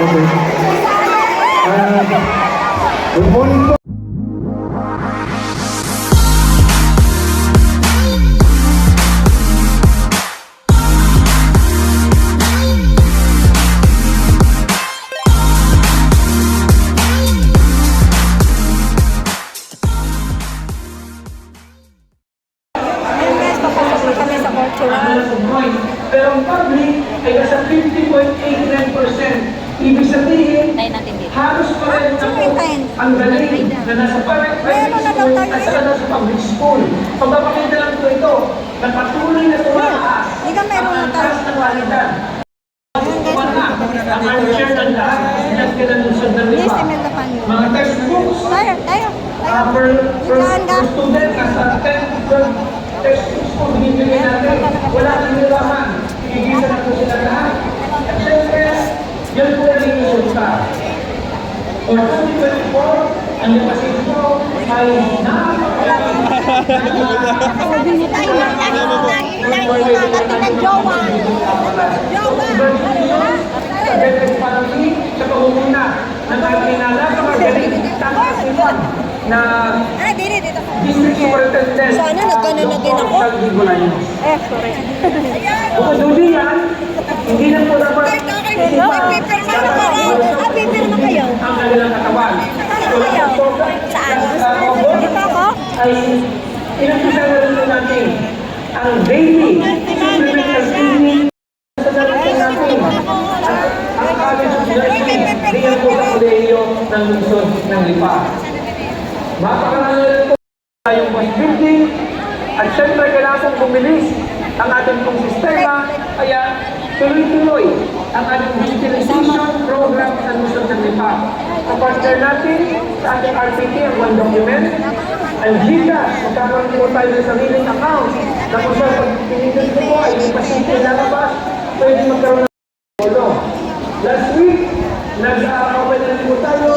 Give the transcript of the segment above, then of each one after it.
Okay. Ah, good morning ang galing na nasa private school at saka nasa public school. Pagpapakita lang po ito, na patuloy na tumaas ang antas ng Wala, ang unshare ng lahat. Ng kinalusad ng na pa niyo. Mga textbooks, uh, per, per, per student, nasa 10, 12 textbooks po binibigay natin. Wala nang nilaman. Igigisa na po sila lahat. At syempre, yan po ang yung resulta. For 2024, ang kapatid ko ay napakalaking Sabi niya tayo. Lagi natin ng jowa. Jowa. sa pangunguna ng ating takas nila na Ay, dito, dito. District Superintendent. Sana nagganon na din ako. Eh, sorry. Bukod doon yan, hindi na po dapat Hello? Pipirma na kayo. Ah, pipirma kayo. ang kanilang katawan. Saan? Saan? Dito ako? Ay, inampisa na rin po natin ang daily supplemental training sa darating natin. At ang college of nursing, diyan po sa kolehiyo ng lungsod ng Lipa. Mapakarami rin po tayong bus building at syempre kailangan bumilis ang ating pong sistema kaya tuloy-tuloy ang ating digitalization program sa lungsod ng Lipa. Kapartner natin sa ating RPT ang One Document, ang GCash, magkakaroon po tayo ng sariling account na kung saan pag pinindot ko po ay may pasyente lalabas, pwede magkaroon ng polo. Last week, nag-open na rin po tayo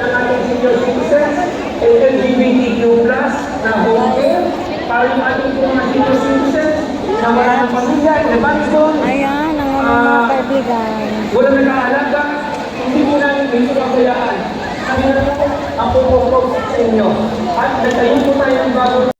ng ating senior citizens and LGBTQ plus na home care para yung ating po mga senior citizens na wala ng pamilya, in-abandon, Ayan, ang mga kaibigan. wala nag-aalaga, hindi mo na hindi ko kabayaan. Kami na po ang pupukog sa inyo. At natayo po tayo ng bago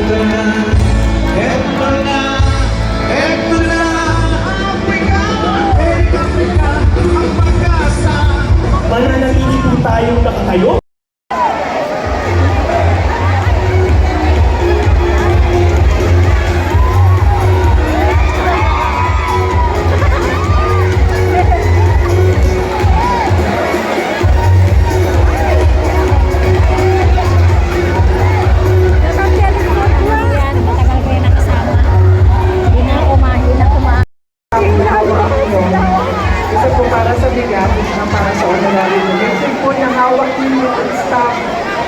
তোমার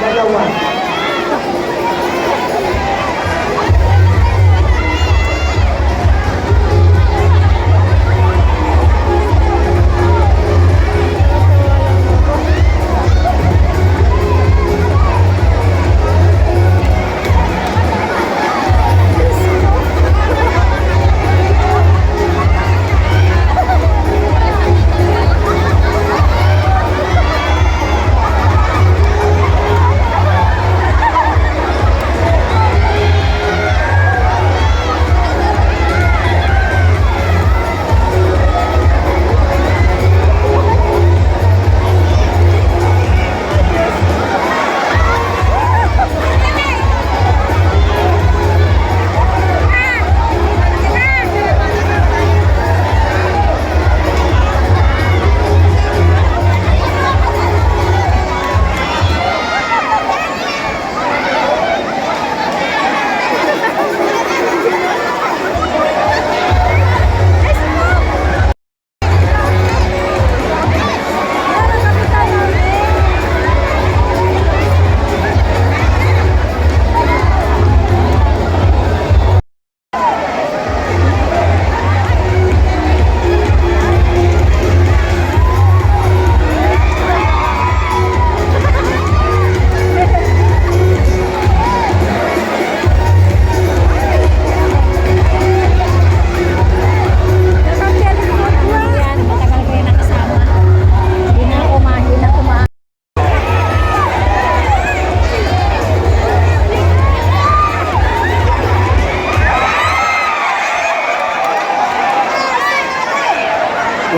dalawa.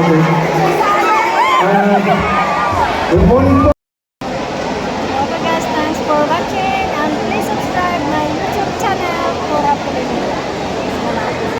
Okay. Ah, good morning